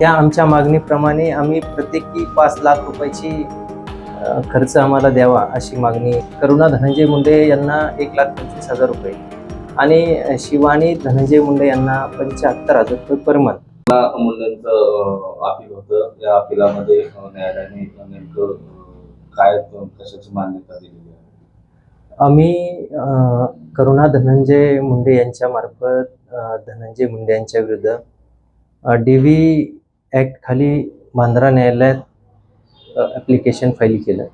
त्या आमच्या मागणीप्रमाणे आम्ही प्रत्येकी पाच लाख रुपयाची खर्च आम्हाला द्यावा अशी मागणी. करुणा धनंजय मुंडे यांना एक लाख पंचवीस हजार रुपये. आणि शिवानी धनंजय मुंडे यांना पंच्याहत्तर हजार रुपये पर मंथ मुलांचं अपील होतं. या अपिलामध्ये न्यायालयाने नेमकं काय कशाची मान्यता दिलेली आहे? आम्ही करुणा धनंजय मुंडे यांच्या मार्फत अ, धनंजय मुंडे यांच्या विरुद्ध डी व्ही ॲक्ट खाली बांद्रा न्यायालयात ॲप्लिकेशन फाईल केलं.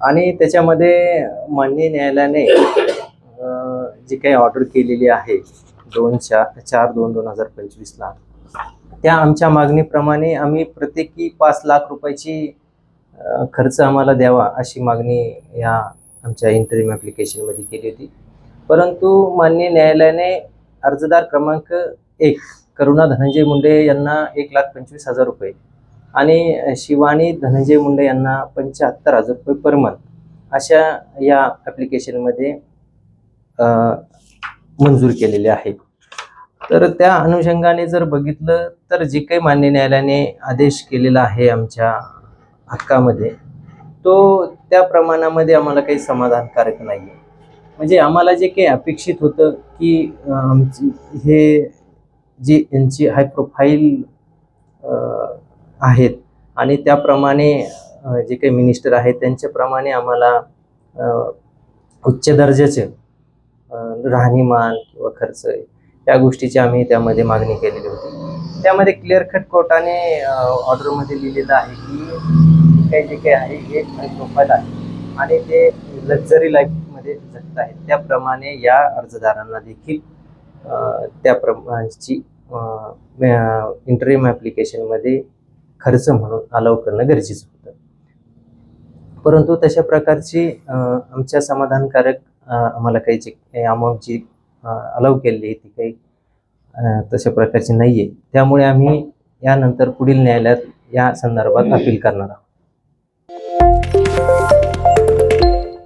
आणि त्याच्यामध्ये माननीय न्यायालयाने जी काही ऑर्डर केलेली आहे दोन चार चार दोन दोन हजार पंचवीसला त्या आमच्या मागणीप्रमाणे आम्ही प्रत्येकी पाच लाख रुपयाची खर्च आम्हाला द्यावा अशी मागणी या आमच्या इंटरिम ॲप्लिकेशनमध्ये केली होती. परंतु माननीय न्यायालयाने अर्जदार क्रमांक एक करुणा धनंजय मुंडे यांना एक लाख पंचवीस हजार रुपये आणि शिवानी धनंजय मुंडे यांना पंच्याहत्तर हजार रुपये पर मंथ अशा या ॲप्लिकेशनमध्ये मंजूर केलेले आहे तर त्या अनुषंगाने जर बघितलं तर जे काही मान्य न्यायालयाने आदेश केलेला आहे आमच्या हक्कामध्ये तो त्या प्रमाणामध्ये आम्हाला काही समाधानकारक नाही आहे म्हणजे आम्हाला जे काही अपेक्षित होतं की आमची हे जी यांची हाय प्रोफाईल आहेत. आणि त्याप्रमाणे जे काही मिनिस्टर आहेत त्यांच्याप्रमाणे आम्हाला उच्च दर्जाचे राहणीमान किंवा खर्च या गोष्टीची आम्ही त्यामध्ये मागणी केलेली होती. त्यामध्ये क्लिअर कट कोर्टाने ऑर्डरमध्ये लिहिलेलं आहे की काही जे काही आहे हे प्रोफाईल आहे. आणि ते लक्झरी लाईफमध्ये जगत आहेत. त्याप्रमाणे या अर्जदारांना देखील अं, त्या प्रमाणची इंटरव्ह्यू ॲप्लिकेशनमध्ये खर्च म्हणून अलाव करणं गरजेचं होतं. परंतु तशा प्रकारची आमच्या समाधानकारक आम्हाला काही जी अमाऊंटची अलाव केलेली आहे ती काही तशा प्रकारची नाही आहे त्यामुळे आम्ही यानंतर पुढील न्यायालयात या संदर्भात अपील करणार आहोत.